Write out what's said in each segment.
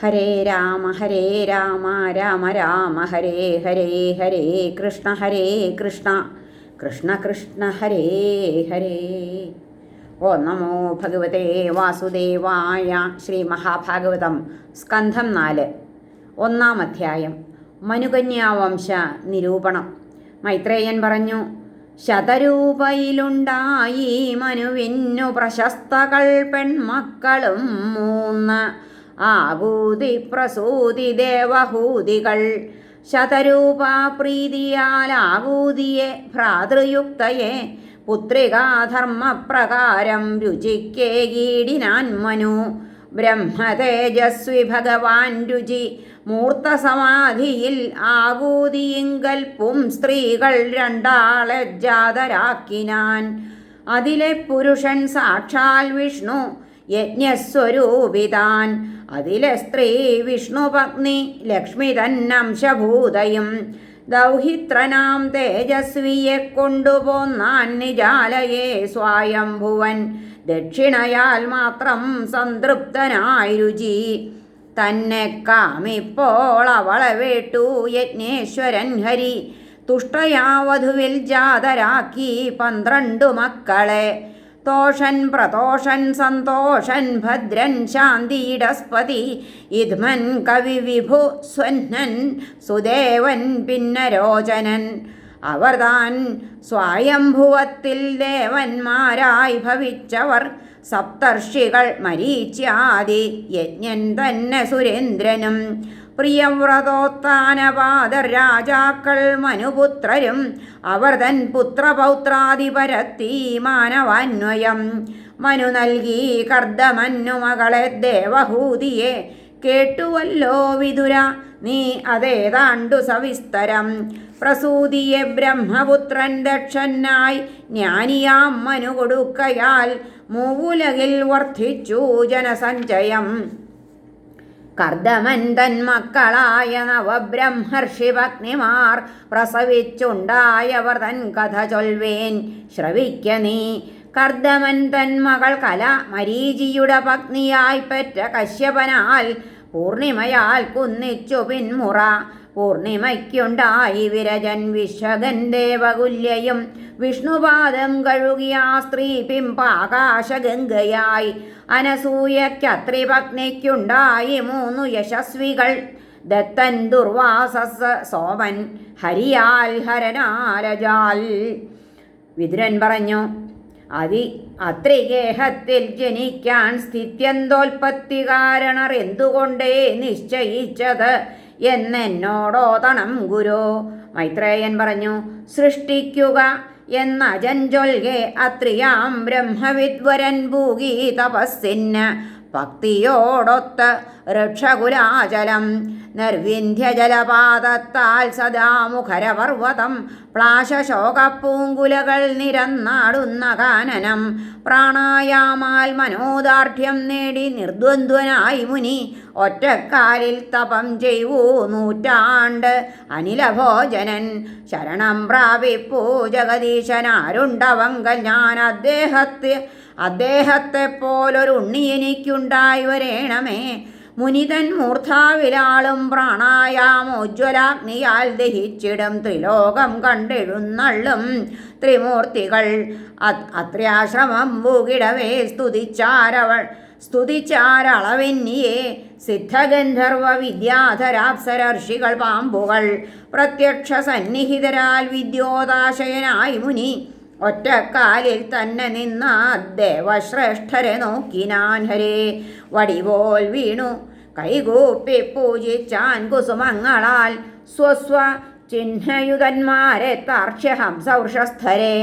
ഹരേ രാമ ഹരേ രാമ രാമ രാമ ഹരേ ഹരേ ഹരേ കൃഷ്ണ ഹരേ കൃഷ്ണ കൃഷ്ണ കൃഷ്ണ ഹരേ ഹരേ. ഓ നമോ ഭഗവതേ വാസുദേവായ ശ്രീ മഹാഭാഗവതം സ്കന്ധം നാല് ഒന്നാം അധ്യായം മനുകന്യാവംശ നിരൂപണം. മൈത്രേയൻ പറഞ്ഞു ശതരൂപയിലുണ്ടായി മനുവിന്നു പ്രശസ്തകൾ പെൺമക്കളും മൂന്ന് ആകൂതി പ്രസൂതി ദേവഹൂതികൾ ശതരൂപ പ്രീതിയാൽ ആകൂതിയെ ഭ്രാതൃയുക്തയെ പുത്രികാധർമ്മപ്രകാരം രുചിക്കേ രുചിക്കേകീടിനാൻ മനു. ബ്രഹ്മതേജസ്വി ഭഗവാൻ രുചി. മൂർത്തസമാധിയിൽ ആകൂതിയിങ്കൽ സ്ത്രീകൾ രണ്ടാളെ ജാതരാക്കിനാൻ. അതിലെ പുരുഷൻ സാക്ഷാൽ വിഷ്ണു. യജ്ഞസ്വരൂപിതാൻ. അതിലെ സ്ത്രീ വിഷ്ണുപത്നി ലക്ഷ്മി തന്നംശഭൂതയും. ദൗഹിത്രനാം തേജസ്വിയെ കൊണ്ടുപോന്നാൻ നിജാലയെ സ്വായംഭുവൻ. ദക്ഷിണയാൽ മാത്രം സംതൃപ്തനായി രുചി. തന്നെ കാമിപ്പോൾ അവളെ വേട്ടു യജ്ഞേശ്വരൻ ഹരി. തുഷ്ടയാവധുവിൽ ജാതരാക്കി പന്ത്രണ്ടു മക്കളെ. തോഷൻ പ്രതോഷൻ സന്തോഷൻ ഭദ്രൻ ശാന്തിയിടസ്പതി ഇദ്മൻ കവി വിഭു സ്വന്നൻ സുദേവൻ പിന്നരോചനൻ അവർ താൻ സ്വായംഭുവത്തിൽ ദേവന്മാരായി ഭവിച്ചവർ സപ്തർഷികൾ മരീച്ചാതി യജ്ഞൻ തന്നെ സുരേന്ദ്രനും. പ്രിയവ്രതോത്താനപാദർ രാജാക്കൾ മനുപുത്രരും അവർ തൻ പുത്രപൗത്രാധിപരത്തി മാനവാന്വയം. മനു നൽകി കർദ്ദമന്നു മകളെ ദേവഹൂതിയെ. കേട്ടുവല്ലോ വിതുര നീ അതേതാണ്ടു സവിസ്തരം. പ്രസൂതിയെ ബ്രഹ്മപുത്രൻ ദക്ഷനായി ജ്ഞാനിയാം മനു കൊടുക്കയാൽ മൂവുലകിൽ വർദ്ധിച്ചു ജനസഞ്ചയം. കർദമൻ തൻ മക്കളായ നവബ്രഹ്മർഷി പത്നിമാർ പ്രസവിച്ചുണ്ടായവർ തൻ കഥ ചൊൽവേൻ. ശ്രവിക്ക നീ. കർദമൻ തൻ മകൾ കല മരീചിയുടെ പത്നിയായി പെറ്റ കശ്യപനാൽ പൂർണിമയാൽ കുന്നിച്ചു പിന്മുറ പൂർണിമയ്ക്കുണ്ടായി വിരജൻ വിശകൻ ദേവകുല്യയും വിഷ്ണുപാദം കഴുകിയ സ്ത്രീ പിമ്പാകാശഗംഗയായി. അനസൂയക്കത്രിപത്നിക്കുണ്ടായി മൂന്നു യശസ്വികൾ. ദത്തൻ ദുർവാസ സോമൻ ഹരിയാൽ ഹരനാരജാൽ. വിതുരൻ പറഞ്ഞു അതി അത്രിഗേഹത്തിൽ ജനിക്കാൻ സ്ഥിത്യന്തോൽപത്തി കാരണർ എന്തുകൊണ്ടേ നിശ്ചയിച്ചത്? എന്നെന്നോടോതണം ഗുരു. മൈത്രേയൻ പറഞ്ഞു സൃഷ്ടിക്കുക എന്ന ജഞ്ചൊൽകെ അത്രിയാം ബ്രഹ്മവിദ്വരൻ ഭൂഗീ തപസ്സിന് ഭക്തിയോടൊത്ത് ഋക്ഷകുലാചലം നിർവിന്ധ്യജലപാതത്താൽ സദാ മുഖരപർവതം പ്ലാശശോകപ്പൂങ്കുലകൾ നിരന്നാടുന്ന കാനനം. പ്രാണായാമാൽ മനോദാർഢ്യം നേടി നിർദ്വന്ദ്വനായി മുനി. ഒറ്റക്കാലിൽ തപം ചെയ്യൂ നൂറ്റാണ്ട്. അനിലഭോജനൻ ശരണം പ്രാപിപ്പൂ ജഗദീശനാരുണ്ടവങ്കൽ ഞാൻ അദ്ദേഹത്തെ. അദ്ദേഹത്തെ പോലൊരു ഉണ്ണി എനിക്കുണ്ടായി വരേണമേ. മുനിതൻ മൂർധാവിലാളും പ്രാണായാമോജ്വലാഗ്നിയാൽ ദഹിച്ചിടും. ത്രിലോകം കണ്ടെഴുന്നള്ളും. ത്രിമൂർത്തികൾ അത്രയാശ്രമം ഭൂകിടവേ സ്തുതിച്ചാരവൾ സ്തുതിച്ചാരളവെന്നിയെ സിദ്ധഗന്ധർവ വിദ്യാധരാപ്സരർഷികൾ പാമ്പുകൾ. പ്രത്യക്ഷ സന്നിഹിതരാൽ വിദ്യോദാശയനായി മുനി. ഒറ്റക്കാലിൽ തന്നെ നിന്ന ദേവശ്രേഷ്ഠരെ നോക്കിനാൻ ഹരേ. വടിപോൽ വീണു. കൈകൂപ്പി പൂജിച്ചാൻ കുസുമങ്ങളാൽ. സ്വസ്വ ചിഹ്നയുതന്മാരെ താർക്ഷ്യഹംസവൃഷസ്ഥരെ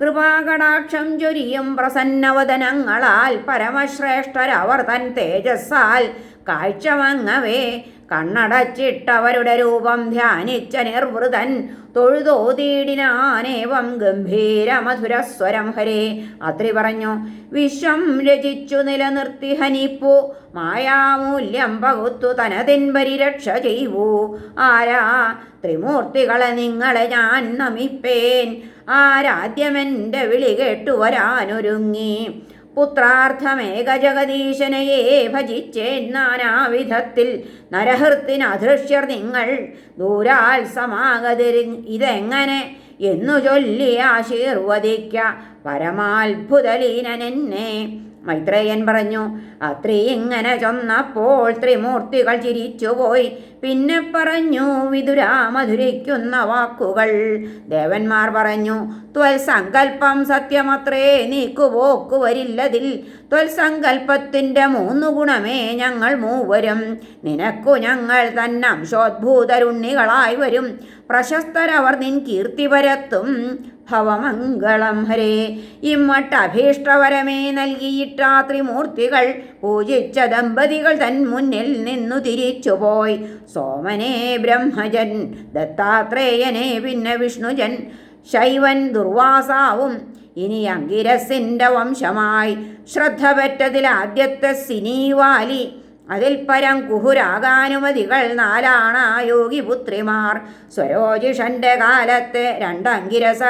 കൃപാകടാക്ഷം ചൊരിയും പ്രസന്നവദനങ്ങളാൽ പരമശ്രേഷ്ഠരവർ തൻ തേജസ്സാൽ കാഴ്ചമങ്ങവേ കണ്ണടച്ചിട്ടവരുടെ രൂപം ധ്യാനിച്ച നിർവൃതൻ തൊഴുതോതീടിനാനേവം ഗംഭീരമധുരസ്വരം ഹരേ. അത്രി പറഞ്ഞു വിശ്വം രചിച്ചു നിലനിർത്തി ഹനിപ്പു. മായാമൂല്യം പകുത്തു തനതിൻ പരിരക്ഷ ചെയ്യൂ ആരാ ത്രിമൂർത്തികളെ നിങ്ങളെ ഞാൻ നമിപ്പേൻ. ആരാദ്യമെന്റെ വിളി കേട്ടു വരാനൊരുങ്ങി. പുത്രാർത്ഥമേകജഗദീശനയെ ഭജിച്ചേൻ നാനാവിധത്തിൽ നരഹൃത്തിനധൃഷ്യർ നിങ്ങൾ ദൂരാൽ സമാഗതിരി ഇതെങ്ങനെ എന്നു ചൊല്ലി ആശീർവദിക്ക. പരമാത്ഭുതലീനനെന്നെ മൈത്രേയൻ പറഞ്ഞു അത്രി ഇങ്ങനെ ചൊന്നപ്പോൾ ത്രിമൂർത്തികൾ ചിരിച്ചുപോയി. പിന്നെ പറഞ്ഞു വിതുരാമധുരിക്കുന്ന വാക്കുകൾ. ദേവന്മാർ പറഞ്ഞു ത്വൽ ത്വൽസങ്കൽപ്പം സത്യമത്രേ നീക്കുപോക്കു വരില്ലതിൽ. ത്വൽ ത്വൽസങ്കൽപ്പത്തിന്റെ മൂന്നു ഗുണമേ ഞങ്ങൾ മൂവരും. നിനക്കു ഞങ്ങൾ തന്നംശോദ്ഭൂതരുണ്ണികളായി വരും. പ്രശസ്തരവർ നിൻ കീർത്തി പരത്തും. ഭവമംഗളം ഹരേ. ഇമ്മട്ടഭീഷ്ടവരമേ നൽകിയിട്ടാ ത്രിമൂർത്തികൾ പൂജിച്ച ദമ്പതികൾ തൻ മുന്നിൽ നിന്നു തിരിച്ചുപോയി. സോമനെ ബ്രഹ്മജൻ ദത്താത്രേയനെ പിന്നെ വിഷ്ണുജൻ ശൈവൻ ദുർവാസാവും. ഇനി അങ്കിരസിന്റെ വംശമായി. ശ്രദ്ധ പെറ്റതിൽ ആദ്യത്തെ സിനീവാലി. അതിൽ പരം കുഹുരാഗാനുമതികൾ നാലാണ യോഗിപുത്രിമാർ സ്വരോജിഷന്റെ കാലത്തെ രണ്ടങ്കിരസ.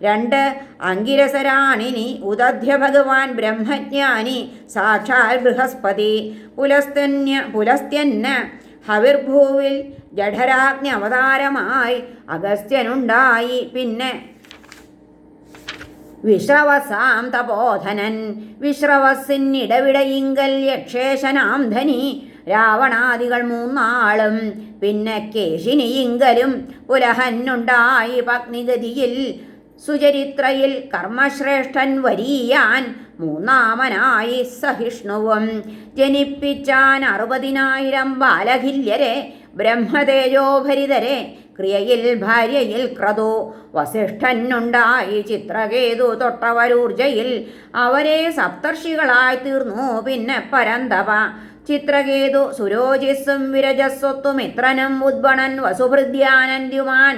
രണ്ട് അങ്കിരസരാണിനി ഉദധ്യ ഭഗവാൻ ബ്രഹ്മജ്ഞാനി സാക്ഷാൽ ബൃഹസ്പതി. പുലസ്തന്യ പുലസ്ത്യന്ന ഹവിർഭൂവിൽ ജഠരാജ്ഞ അവതാരമായി അഗസ്ത്യനുണ്ടായി. പിന്നെ വിശ്രവസാം തപോധനൻ വിശ്രവസിനിടവിടയിങ്കൽ യക്ഷേശനാം ധനി രാവണാദികൾ മൂന്നാളും പിന്നെ കേശിനിയിങ്കലും പുലഹന്നുണ്ടായി പത്നിഗതിയിൽ സുചരിത്രയിൽ കർമ്മശ്രേഷ്ഠൻ വരീയാൻ മൂന്നാമനായി സഹിഷ്ണുവും. ജനിപ്പിച്ചാൻ അറുപതിനായിരം ബാലഹില്യരെ ബ്രഹ്മതേജോഭരിതരെ ക്രിയയിൽ ഭാര്യയിൽ ക്രതു വസിഷ്ഠനുണ്ടായി ചിത്രകേതു തൊട്ടവരൂർജയിൽ. അവരെ സപ്തർഷികളായി തീർന്നു പിന്നെ പരന്തവ ചിത്രകേതു സുരോജിസ്സും വിരജസ്വത്തും ഇത്രനും ഉദ്ബണൻ വസുഭൃദ്യാനന്ദ്യുമാൻ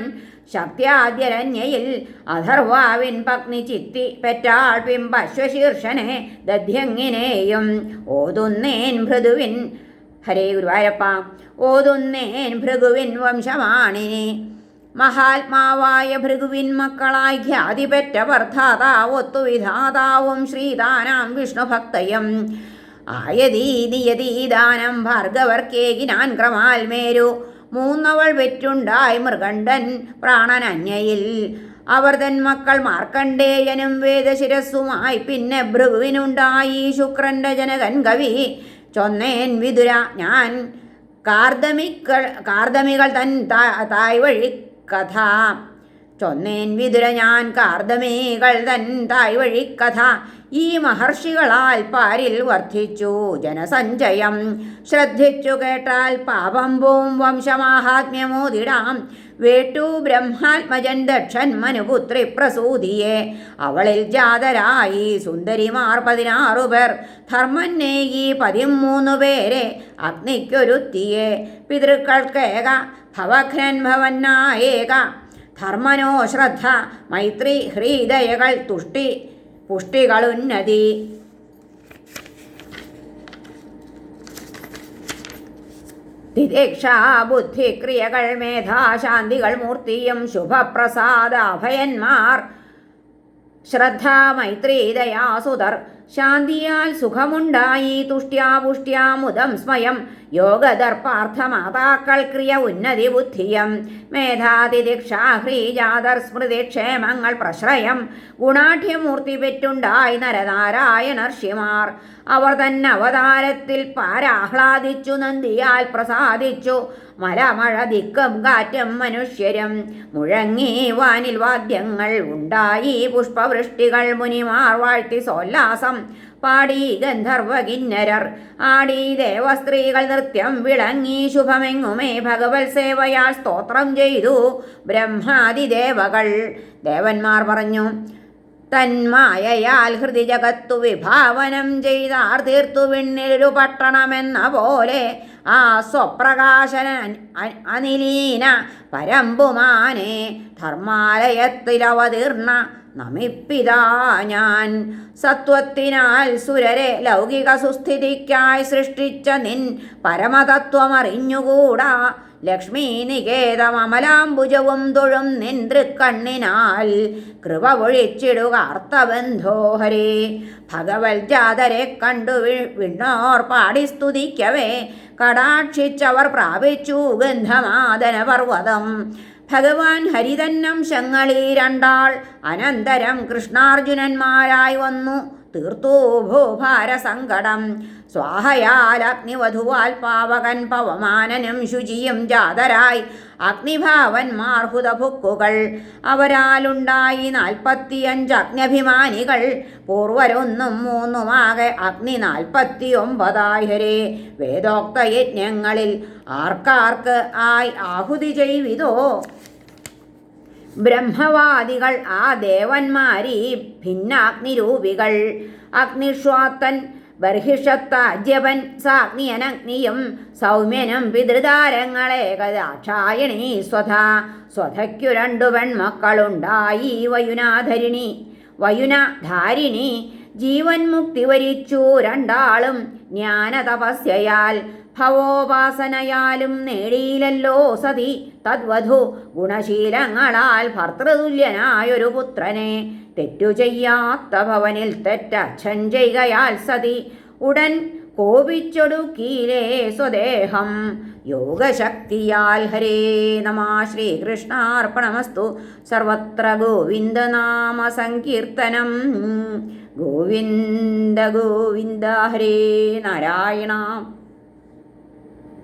ശക്തിയാദ്യരണ്യയിൽ അഥർവാവിൻ പത്നി ചിത്തി പെറ്റാൾ പിമ്പശ്വശീർഷനെ ദധ്യങ്ങിനെയും ഓതുന്നേൻ മൃദുവിൻ ഹരേ ഗുരുവായൂരപ്പ ഓതുന്നേൻ ഭൃഗുവിൻ വംശമാണിനി മഹാത്മാവായ ഭൃഗുവിൻ മക്കളായി ഖ്യാതി പെറ്റ വർദ്ധാതാവൊത്തു വിധാതാവും ശ്രീദാനാം വിഷ്ണുഭക്തയും. ആയതീ നിയതീദാനം ഭാർഗവർക്കേകിനാൻ ക്രമാൽ മേരു. മൂന്നവൾ വെറ്റുണ്ടായി മൃഗണ്ഠൻ പ്രാണനന്യയിൽ അവർ തൻ മക്കൾ മാർക്കണ്ഡേയനും വേദശിരസ്സുമായി. പിന്നെ ഭൃഗുവിനുണ്ടായി ശുക്രന്റെ ജനകൻ കവി. ചൊന്നേൻ വിതുര ഞാൻ. കാർദമിക്കൾ കാർദമികൾ തൻ തായ് വഴി കഥ. ചൊന്നേൻ വിതുര ഞാൻ കാർദമികൾ തൻ തായ് വഴി കഥ. ഈ മഹർഷികളാൽ പാരിൽ വർദ്ധിച്ചു ജനസഞ്ചയം. ശ്രദ്ധിച്ചു കേട്ടാൽ പാപം പോം വംശമാഹാത്മ്യമോതിടാം. വേട്ടു ബ്രഹ്മാത്മജൻ ദക്ഷൻ മനുപുത്രി പ്രസൂതിയെ. അവളിൽ ജാതരായി സുന്ദരിമാർ പതിനാറു പേർ. ധർമ്മന്നേയി പതിമൂന്നു പേരെ അഗ്നിക്കൊരുത്തിയെ. പിതൃക്കൾക്കേക ഭവഘ്നൻ ഭവന്നായേക ധർമ്മനോ ശ്രദ്ധ മൈത്രി ഹൃദയകൾ തുഷ്ടി പുഷ്ടികളുന്നതി. തിരക്ഷാ ബുദ്ധിക്രിയകൾ മേധാശാന്തികൾ മൂർത്തിയും ശുഭപ്രസാദ അഭയന്മാർ. ശ്രദ്ധ മൈത്രി ദയാസുതർ ശാന്തിയാൽ സുഖമുണ്ടായി തുഷ്ട്യാപുഷ്ട്യാമുദം സ്വയം. യോഗദർപ്പാർത്ഥമാതാക്കൾ ക്രിയ ഉന്നതി ബുദ്ധിയം മേധാതിദിക്ഷാഹ്രീജാതർ സ്മൃതിക്ഷേമങ്ങൾ പ്രശ്രയം. ഗുണാഠ്യമൂർത്തി പെറ്റുണ്ടായി നരനാരായണർഷിമാർ അവർ തന്നെ അവതാരത്തിൽ പാരാഹ്ലാദിച്ചു നന്ദിയാൽ പ്രസാദിച്ചു. മലമഴ ദിക്കും കാറ്റും മനുഷ്യരും. മുഴങ്ങി വാനിൽ വാദ്യങ്ങൾ ഉണ്ടായി പുഷ്പവൃഷ്ടികൾ മുനിമാർ വാഴ്ത്തി സോല്ലാസം പാടി ഗന്ധർവ കിന്നരർ ആടി ദേവസ്ത്രീകൾ നൃത്യം വിളങ്ങി ശുഭമെങ്ങുമേ ഭഗവത് സേവയാൽ സ്തോത്രം ചെയ്തു ബ്രഹ്മാതിദേവകൾ. ദേവന്മാർ പറഞ്ഞു തന്മായയാൽ ഹൃദി ജഗത്തു വിഭാവനം ചെയ്താർ തീർത്തു വിണ്ണിലൊരു പട്ടണമെന്ന പോലെ ആ സ്വപ്രകാശന അനിലീന പരമ്പുമാനെ ധർമാലയത്തിലവതീർണ നമിപ്പിതാ ഞാൻ. സത്വത്തിനാൽ സുരരെ ലൗകിക സുസ്ഥിതിക്കായി സൃഷ്ടിച്ച നിൻ പരമതത്വമറിഞ്ഞുകൂടാ ലക്ഷ്മി നികേതമലാംബുജവും തൊഴും നിന്ദ്രിക്കണ്ണിനാൽ കൃപ ഒഴിച്ചിടുക അർത്ഥബന്ധോ ഹരേ. ജാതരെ കണ്ടു വിണ്ണോർ പാടി സ്തുതിക്കവേ. കടാക്ഷിച്ചവർ പ്രാപിച്ചു ഗന്ധമാദന പർവതം ഭഗവാൻ ഹരിതന്നം ഹരിതന്നംശങ്ങളീ രണ്ടാൾ അനന്തരം കൃഷ്ണാർജുനന്മാരായി വന്നു. തീർത്തു സ്വാഹയാൽ അഗ്നിവധുവാൽ പാവകൻ പവമാനനും ശുചിയും ജാതരായി. അഗ്നിഭാവന്മാർ ഹുതഭുക്കുകൾ അവരാലുണ്ടായി നാൽപ്പത്തിയഞ്ച് അഗ്നഭിമാനികൾ. പൂർവരൊന്നും മൂന്നുമാകെ അഗ്നി നാൽപ്പത്തിയൊമ്പതായി ഹരേ വേദോക്ത ആർക്കാർക്ക് ആയി ആഹുതി ചെയ്വിതോ? ബ്രഹ്മവാദികൾ ആ ദേവന്മാരി ദേവന്മാരീ ഭിന്നാഗ്നിരൂപികൾ. അഗ്നിഷ്വാത്തൻ ബർഹിഷത്താജ്യപൻ സാഗ്നിയനഗ്നിയും സൗമ്യനും പിതൃതാരങ്ങളെ കഥാക്ഷായണി സ്വധ. സ്വധയ്ക്കു രണ്ടു പെൺമക്കളുണ്ടായി വയുനാധരിണി. വയുനധാരിണി ജീവൻ മുക്തി വരിച്ചു രണ്ടാളും ജ്ഞാനതപസ്യയാൽ ഭവോപാസനയാലും നേടിയില്ലല്ലോ സതി. തദ്വധു ഗുണശീലങ്ങളാൽ ഭർത്തൃതുല്യനായൊരു പുത്രനെ തെറ്റു ചെയ്യാത്ത ഭവനിൽ തെറ്റച്ഛൻ ചെയ്യുകയാൽ സതി. ഉടൻ കോപിച്ചൊടുക്കീലേ സ്വദേഹം. യോഗശക്തിയാൽ ഹരേ നമ ശ്രീകൃഷ്ണാർപ്പണമസ്തു. സർവത്ര ഗോവിന്ദനാമ സങ്കീർത്തനം. ഗോവിന്ദ ഗോവിന്ദ ഹരേ നാരായണ.